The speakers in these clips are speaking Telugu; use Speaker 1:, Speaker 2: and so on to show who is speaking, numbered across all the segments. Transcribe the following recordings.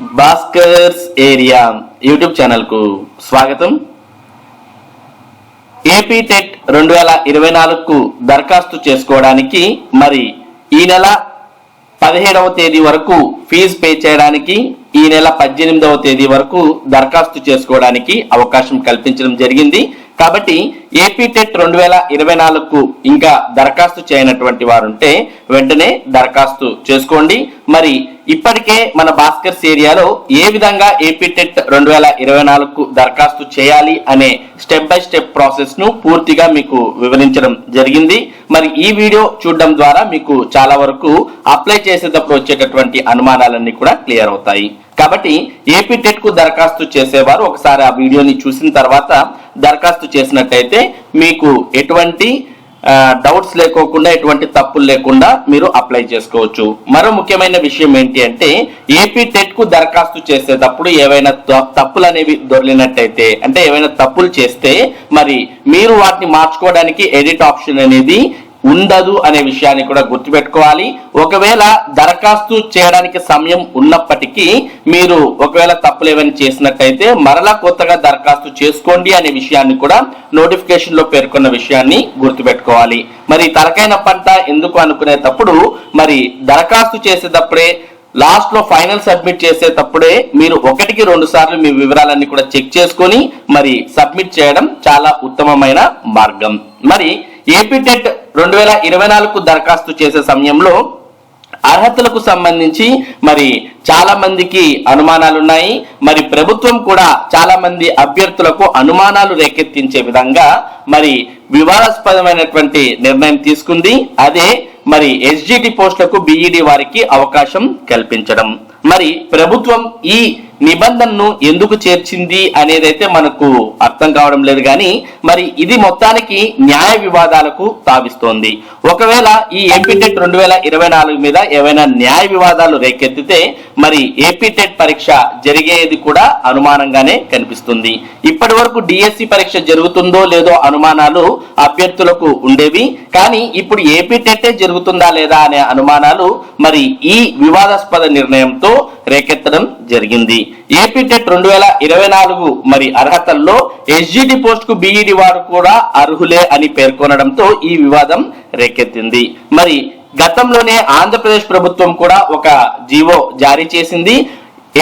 Speaker 1: భాస్కర్స్ ఏరియా యూట్యూబ్ ఛానల్కు స్వాగతం. ఏపీ టెట్ రెండు వేల ఇరవై నాలుగుకు దరఖాస్తు చేసుకోవడానికి మరి ఈ నెల పదిహేడవ తేదీ వరకు ఫీజు పే చేయడానికి ఈ నెల పద్దెనిమిదవ తేదీ వరకు దరఖాస్తు చేసుకోవడానికి అవకాశం కల్పించడం జరిగింది. కాబట్టి ఏపీ టెట్ రెండు వేల ఇరవై నాలుగుకు ఇంకా దరఖాస్తు చేయనటువంటి వారు ఉంటే వెంటనే దరఖాస్తు చేసుకోండి. మరి ఇప్పటికే మన భాస్కర్స్ ఏరియాలో ఏ విధంగా ఏపీ టెట్ రెండు వేల ఇరవై నాలుగుకు దరఖాస్తు చేయాలి అనే స్టెప్ బై స్టెప్ ప్రాసెస్ను పూర్తిగా మీకు వివరించడం జరిగింది. మరి ఈ వీడియో చూడడం ద్వారా మీకు చాలా వరకు అప్లై చేసేటప్పుడు వచ్చేటటువంటి అనుమానాలన్నీ కూడా క్లియర్ అవుతాయి. కాబట్టి ఏపీ టెట్కు దరఖాస్తు చేసేవారు ఒకసారి ఆ వీడియోని చూసిన తర్వాత దరఖాస్తు చేసినట్టయితే మీకు ఎటువంటి డౌట్స్ లేకోకుండా ఎటువంటి తప్పులు లేకుండా మీరు అప్లై చేసుకోవచ్చు. మరో ముఖ్యమైన విషయం ఏంటి అంటే ఏపీ టెట్కు దరఖాస్తు చేసేటప్పుడు ఏవైనా తప్పులు అనేవి దొరికినట్టయితే అంటే ఏవైనా తప్పులు చేస్తే మరి మీరు వాటిని మార్చుకోవడానికి ఎడిట్ ఆప్షన్ అనేది ఉండదు అనే విషయాన్ని కూడా గుర్తుపెట్టుకోవాలి. ఒకవేళ దరఖాస్తు చేయడానికి సమయం ఉన్నప్పటికీ మీరు ఒకవేళ తప్పులు ఏమైనా చేసినట్టయితే మరలా కొత్తగా దరఖాస్తు చేసుకోండి అనే విషయాన్ని కూడా నోటిఫికేషన్లో పేర్కొన్న విషయాన్ని గుర్తుపెట్టుకోవాలి. మరి తలకైన పంట ఎందుకు అనుకునేటప్పుడు మరి దరఖాస్తు చేసేటప్పుడే లాస్ట్లో ఫైనల్ సబ్మిట్ చేసేటప్పుడే మీరు ఒకటికి రెండు సార్లు మీ వివరాలన్నీ కూడా చెక్ చేసుకొని మరి సబ్మిట్ చేయడం చాలా ఉత్తమమైన మార్గం. మరి ఏపీ టెట్ రెండు వేల ఇరవై నాలుగు దరఖాస్తు చేసే సమయంలో అర్హతలకు సంబంధించి మరి చాలా మందికి అనుమానాలు ఉన్నాయి మరి ప్రభుత్వం కూడా చాలా మంది అభ్యర్థులకు అనుమానాలు రేకెత్తించే విధంగా మరి వివాదాస్పదమైనటువంటి నిర్ణయం తీసుకుంది. అదే మరి ఎస్జిటి పోస్టులకు బిఈడి వారికి అవకాశం కల్పించడం. మరి ప్రభుత్వం ఈ నిబంధనను ఎందుకు చేర్చింది అనేదైతే మనకు అర్థం కావడం లేదు కానీ మరి ఇది మొత్తానికి న్యాయ వివాదాలకు తావిస్తోంది. ఒకవేళ ఈ ఏపీ టెట్ రెండు వేల ఇరవై నాలుగు మీద ఏవైనా న్యాయ వివాదాలు రేకెత్తితే మరి ఏపీ టెట్ పరీక్ష జరిగేది కూడా అనుమానంగానే కనిపిస్తుంది. ఇప్పటి వరకు డిఎస్సి పరీక్ష జరుగుతుందో లేదో అనుమానాలు అభ్యర్థులకు ఉండేవి. కానీ ఇప్పుడు ఏపీ టెట్టే జరుగుతుందా లేదా అనే అనుమానాలు మరి ఈ వివాదాస్పద నిర్ణయంతో రేకెత్తడం జరిగింది. ఏపీ టెట్ రెండు వేల ఇరవై నాలుగు మరి అర్హతల్లో ఎస్జిటి పోస్ట్కు బిఈడి వారు కూడా అర్హులే అని పేర్కొనడంతో ఈ వివాదం రేకెత్తింది. మరి గతంలోనే ఆంధ్రప్రదేశ్ ప్రభుత్వం కూడా ఒక జీవో జారీ చేసింది.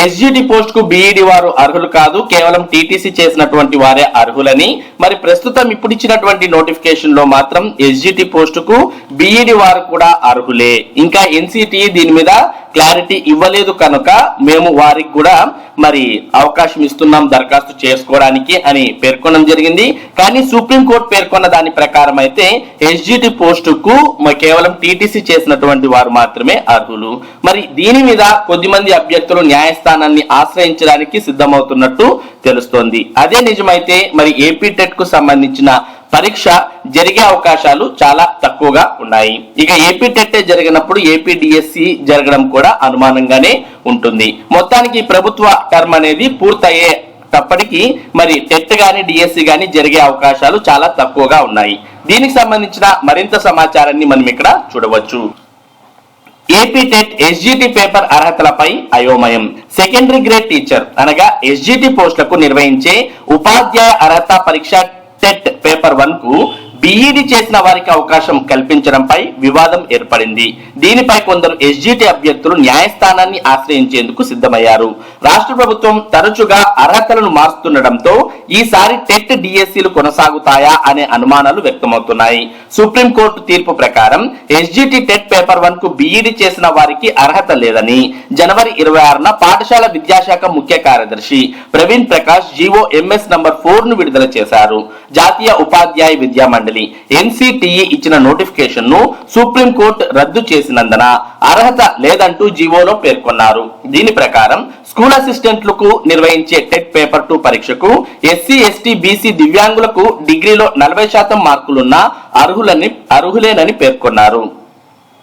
Speaker 1: ఎస్జిటి పోస్ట్కు బీఈడి వారు అర్హులు కాదు కేవలం టీటీసీ చేసినటువంటి వారే అర్హులని. మరి ప్రస్తుతం ఇప్పుడు ఇచ్చినటువంటి నోటిఫికేషన్లో మాత్రం ఎస్జిటి పోస్ట్కు బీఈడి వారు కూడా అర్హులే. ఇంకా ఎన్సిటి దీని మీద క్లారిటీ ఇవ్వలేదు కనుక మేము వారికి కూడా మరి అవకాశం ఇస్తున్నాం దరఖాస్తు చేసుకోవడానికి అని పేర్కొనడం జరిగింది. కానీ సుప్రీంకోర్టు పేర్కొన్న దాని ప్రకారం అయితే ఎస్జిటి పోస్టుకు కేవలం టీటీసీ చేసినటువంటి వారు మాత్రమే అర్హులు. మరి దీని మీద కొద్దిమంది అభ్యర్థులు న్యాయస్థానాన్ని ఆశ్రయించడానికి సిద్ధమవుతున్నట్టు తెలుస్తోంది. అదే నిజమైతే మరి ఏపీ టెట్కు సంబంధించిన పరీక్ష జరిగే అవకాశాలు చాలా తక్కువగా ఉన్నాయి. ఇక ఏపీ టెట్ జరిగినప్పుడు ఏపీ డిఎస్సి జరగడం కూడా అనుమానంగానే ఉంటుంది. మొత్తానికి ప్రభుత్వ టర్మ్ అనేది పూర్తయ్యే తప్పటికి మరి టెట్ గాని డిఎస్సి గాని జరిగే అవకాశాలు చాలా తక్కువగా ఉన్నాయి. దీనికి సంబంధించిన మరింత సమాచారాన్ని మనం ఇక్కడ చూడవచ్చు. ఏపీ టెట్ ఎస్జిటి పేపర్ అర్హతలపై అయోమయం. సెకండరీ గ్రేడ్ టీచర్ అనగా ఎస్జిటి పోస్టులకు నిర్వహించే ఉపాధ్యాయ అర్హత పరీక్ష టెట్ పేపర్ వన్కు బిఈడి చేసిన వారికి అవకాశం కల్పించడంపై వివాదం ఏర్పడింది. దీనిపై కొందరు ఎస్జిటి అభ్యర్థులు న్యాయస్థానాన్ని ఆశ్రయించేందుకు సిద్ధమయ్యారు. రాష్ట్ర ప్రభుత్వం తరచుగా అర్హతలను మారుస్తుండటంతో ఈసారి టెట్ డిఎస్సీలు కొనసాగుతాయా అనే అనుమానాలు వ్యక్తమవుతున్నాయి. సుప్రీంకోర్టు తీర్పు ప్రకారం ఎస్జిటి టెట్ పేపర్ వన్కు బిఈడి చేసిన వారికి అర్హత లేదని జనవరి ఇరవై ఆరున పాఠశాల విద్యాశాఖ ముఖ్య కార్యదర్శి Praveen Prakash GO MS number ఫోర్ను విడుదల చేశారు. జాతీయ ఉపాధ్యాయ విద్యా మండలి ఎన్సిటిఈ ఇచ్చిన నోటిఫికేషన్ను సుప్రీంకోర్టు రద్దు చేసి చేసినందున అర్హత లేదంటూ జీవోలో పేర్కొన్నారు. దీని ప్రకారం స్కూల్ అసిస్టెంట్లకు నిర్వహించే టెట్ పేపర్ టూ పరీక్షకు ఎస్సీ ఎస్టీ బీసీ దివ్యాంగులకు డిగ్రీలో నలభై శాతం మార్కులున్న అర్హులని అర్హులేనని పేర్కొన్నారు.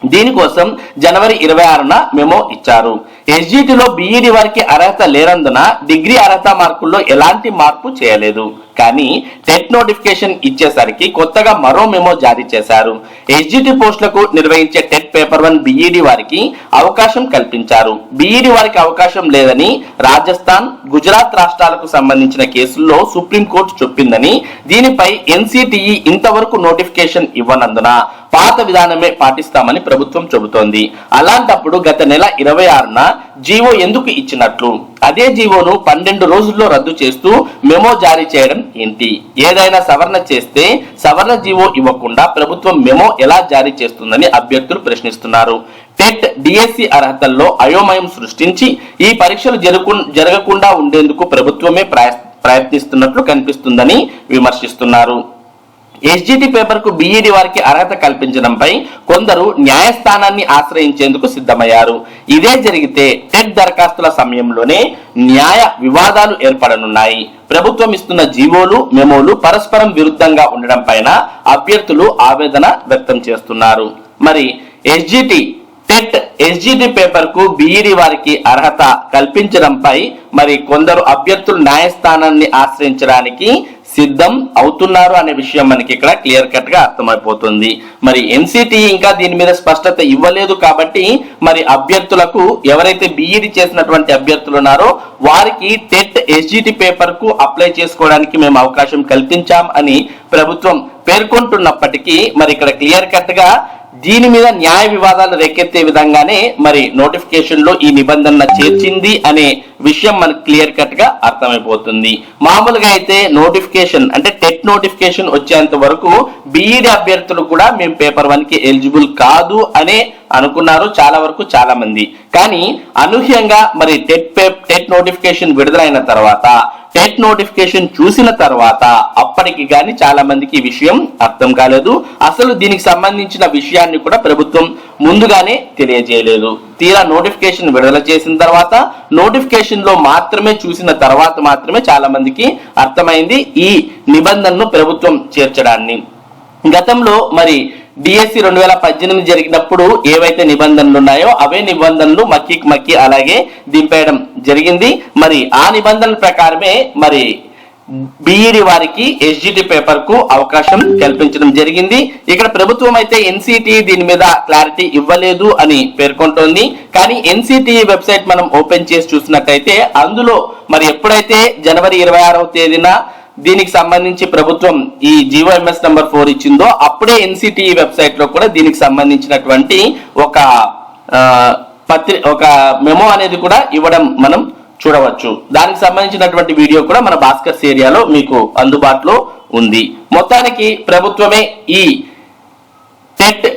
Speaker 1: దీనికోసం జనవరి ఇరవై ఆరున మెమో ఇచ్చారు. ఎస్జిటిలో బిఈడి వారికి అర్హత లేనందున డిగ్రీ అర్హత మార్కుల్లో ఎలాంటి మార్పు చేయలేదు. కానీ టెట్ నోటిఫికేషన్ ఇచ్చేసరికి కొత్తగా మరో మెమో జారీ చేశారు. ఎస్జిటి పోస్టులకు నిర్వహించే టెట్ పేపర్ వన్ బిఈడి వారికి అవకాశం కల్పించారు. బిఈడి వారికి అవకాశం లేదని రాజస్థాన్ గుజరాత్ రాష్ట్రాలకు సంబంధించిన కేసుల్లో సుప్రీంకోర్టు చెప్పిందని దీనిపై ఎన్సిటిఈ ఇంతవరకు నోటిఫికేషన్ ఇవ్వనందున పాత విధానమే పాటిస్తామని ప్రభుత్వం చెబుతోంది. అలాంటప్పుడు గత నెల ఇరవై ఆరున జీవో ఎందుకు ఇచ్చినట్లు? అదే జీవోను పన్నెండు రోజుల్లో రద్దు చేస్తూ మెమో జారీ చేయడం ఏంటి? ఏదైనా సవరణ చేస్తే సవరణ జీవో ఇవ్వకుండా ప్రభుత్వం మెమో ఎలా జారీ చేస్తుందని అభ్యర్థులు ప్రశ్నిస్తున్నారు. టెట్ డిఎస్సి అర్హతల్లో అయోమయం సృష్టించి ఈ పరీక్షలు జరుగు జరగకుండా ఉండేందుకు ప్రభుత్వమే ప్రయత్నిస్తున్నట్లు కనిపిస్తుందని విమర్శిస్తున్నారు. ఎస్జిటి పేపర్కు బిఈడి వారికి అర్హత కల్పించడంపై కొందరు న్యాయస్థానాన్ని ఆశ్రయించేందుకు సిద్ధమయ్యారు. ఇదే జరిగితే టెట్ దరఖాస్తుల సమయంలోనే న్యాయ వివాదాలు ఏర్పడనున్నాయి. ప్రభుత్వం ఇస్తున్న జీవోలు మెమోలు పరస్పరం విరుద్ధంగా ఉండడం పైన అభ్యర్థులు ఆవేదన వ్యక్తం చేస్తున్నారు. మరి ఎస్జిటి టెట్ ఎస్జిటి పేపర్కు బిఈడి వారికి అర్హత కల్పించడంపై మరి కొందరు అభ్యర్థులు న్యాయస్థానాన్ని ఆశ్రయించడానికి సిద్ధం అవుతున్నారు అనే విషయం మనకి ఇక్కడ క్లియర్ కట్గా అర్థమైపోతుంది. మరి ఎన్సిటి ఇంకా దీని మీద స్పష్టత ఇవ్వలేదు కాబట్టి మరి అభ్యర్థులకు ఎవరైతే బిఈడి చేసినటువంటి అభ్యర్థులు ఉన్నారో వారికి టెట్ ఎస్జిటి పేపర్కు అప్లై చేసుకోవడానికి మేము అవకాశం కల్పించాం అని ప్రభుత్వం పేర్కొంటున్నప్పటికీ మరి ఇక్కడ క్లియర్ కట్గా దీని మీద న్యాయ వివాదాలు రేకెత్తే విధంగానే మరి నోటిఫికేషన్లో ఈ నిబంధన చేర్చింది అనే విషయం మనకు క్లియర్ కట్గా అర్థమైపోతుంది. మామూలుగా అయితే నోటిఫికేషన్ అంటే టెట్ నోటిఫికేషన్ వచ్చేంత వరకు బీఈడి అభ్యర్థులు కూడా మేము పేపర్ వన్కి ఎలిజిబుల్ కాదు అనే అనుకున్నారు చాలా వరకు చాలా మంది. కానీ అనూహ్యంగా మరి టెట్ పే- టెట్ నోటిఫికేషన్ విడుదలైన తర్వాత టెట్ నోటిఫికేషన్ చూసిన తర్వాత అప్పటికి గాని చాలా మందికి ఈ విషయం అర్థం కాలేదు. అసలు దీనికి సంబంధించిన విషయాన్ని కూడా ప్రభుత్వం ముందుగానే తెలియజేయలేదు. తీరా నోటిఫికేషన్ విడుదల చేసిన తర్వాత నోటిఫికేషన్లో మాత్రమే చూసిన తర్వాత మాత్రమే చాలా మందికి అర్థమైంది ఈ నిబంధనను ప్రభుత్వం చేర్చడాన్ని. గతంలో మరి డిఎస్సి రెండు వేల పద్దెనిమిది జరిగినప్పుడు ఏవైతే నిబంధనలు ఉన్నాయో అవే నిబంధనలు మక్కికి మక్కి అలాగే దింపేయడం జరిగింది. మరి ఆ నిబంధనల ప్రకారమే మరి బిఈడి వారికి ఎస్జిటి పేపర్కు అవకాశం కల్పించడం జరిగింది. ఇక్కడ ప్రభుత్వం అయితే ఎన్సిటి దీని మీద క్లారిటీ ఇవ్వలేదు అని పేర్కొంటోంది. కానీ ఎన్సిటి వెబ్సైట్ మనం ఓపెన్ చేసి చూసినట్టయితే అందులో మరి ఎప్పుడైతే జనవరి ఇరవై ఆరవ తేదీన దీనికి సంబంధించి ప్రభుత్వం ఈ జీవోఎంఎస్ నంబర్ ఫోర్ ఇచ్చిందో అప్పుడే ఎన్సిటి వెబ్సైట్లో కూడా దీనికి సంబంధించినటువంటి ఒక పత్రి ఒక మెమో అనేది కూడా ఇవ్వడం మనం చూడవచ్చు. దానికి సంబంధించినటువంటి వీడియో కూడా మన భాస్కర్స్ ఏరియాలో మీకు అందుబాటులో ఉంది. మొత్తానికి ప్రభుత్వమే ఈ టెట్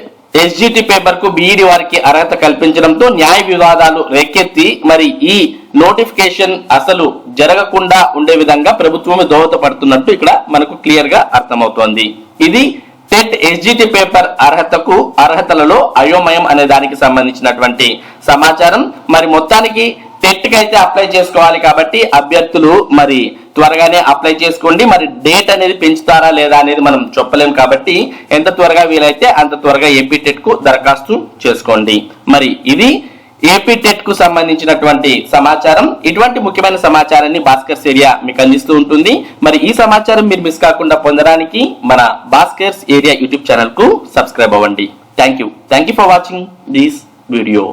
Speaker 1: ఎస్జిటి పేపర్కు బీఈడి వారికి అర్హత కల్పించడంతో న్యాయ వివాదాలు రేకెత్తి మరి ఈ నోటిఫికేషన్ అసలు జరగకుండా ఉండే విధంగా ప్రభుత్వమే దోహదపడుతున్నట్టు ఇక్కడ మనకు క్లియర్గా అర్థమవుతోంది. ఇది టెట్ ఎస్జిటి పేపర్ అర్హతకు అర్హతలలో అయోమయం అనే దానికి సంబంధించినటువంటి సమాచారం. మరి మొత్తానికి టెట్కి అయితే అప్లై చేసుకోవాలి కాబట్టి అభ్యర్థులు మరి త్వరగానే అప్లై చేసుకోండి. మరి డేట్ అనేది పెంచుతారా లేదా అనేది మనం చెప్పలేం కాబట్టి ఎంత త్వరగా వీలైతే అంత త్వరగా ఏపీ టెట్కు దరఖాస్తు చేసుకోండి. మరి ఇది ఏపీ టెట్కు సంబంధించినటువంటి సమాచారం. ఇటువంటి ముఖ్యమైన సమాచారాన్ని భాస్కర్స్ ఏరియా మీకు అందిస్తూ ఉంటుంది. మరి ఈ సమాచారం మీరు మిస్ కాకుండా పొందడానికి మన భాస్కర్స్ ఏరియా యూట్యూబ్ ఛానల్కు సబ్స్క్రైబ్ అవ్వండి. Thank you thank you for watching this video.